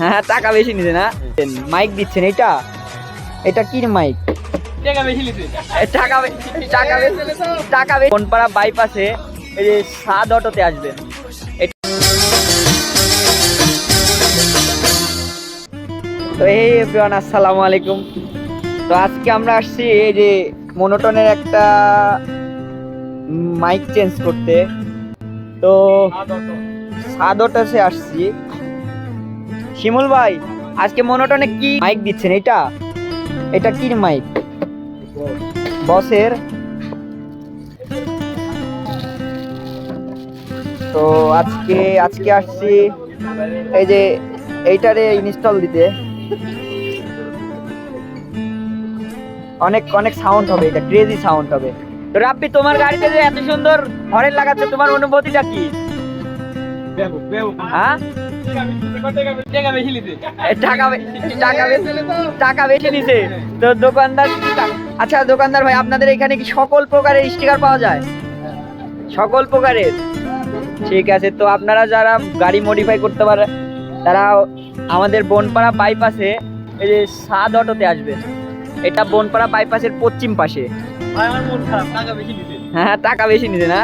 হ্যাঁ টাকা বেশি নিছে না? মাইক দিচ্ছেন এটা? এটা কি মাইক? টাকা বেশি নিতে। টাকা টাকা কোনপাড়া বাইপাসে এই যে সাদ অটোতে আসবেন। তো এই এভরিওয়ান আসসালামু আলাইকুম। তো আজকে আমরা আসছি এই যে মনোটনের একটা মাইক চেঞ্জ করতে। তো সাদ অটোতে আসছি। শিমুল ভাই, আজকে মনোটনে কি মাইক দিচ্ছেন? এটা? এটা কি মাইক বসের? তো আজকে আজকে আসছি, এই যে এইটারে ইনস্টল দিতে। অনেক অনেক সাউন্ড হবে, এটা ক্রেজি সাউন্ড হবে। তো রাব্বি, তোমার গাড়িতে যে এত সুন্দর হরেন লাগাচ্ছে, তোমার অনুভূতিটা কি? টাকা বেশি টাকা বেশি নিছে তো দোকানদার আচ্ছা দোকানদার ভাই আপনাদের এখানে কি সকল প্রকারের স্টিকার পাওয়া যায়? সকল প্রকারের? ঠিক আছে তো আপনারা যারা গাড়ি মডিফাই করতে পারে তারা আমাদের বনপাড়া বাইপাসে এই যে সাদ অটোতে আসবে। এটা বনপাড়া বাইপাসের পশ্চিম পাশে। টাকা বেশি নিতে। হ্যাঁ টাকা বেশি নিছে না?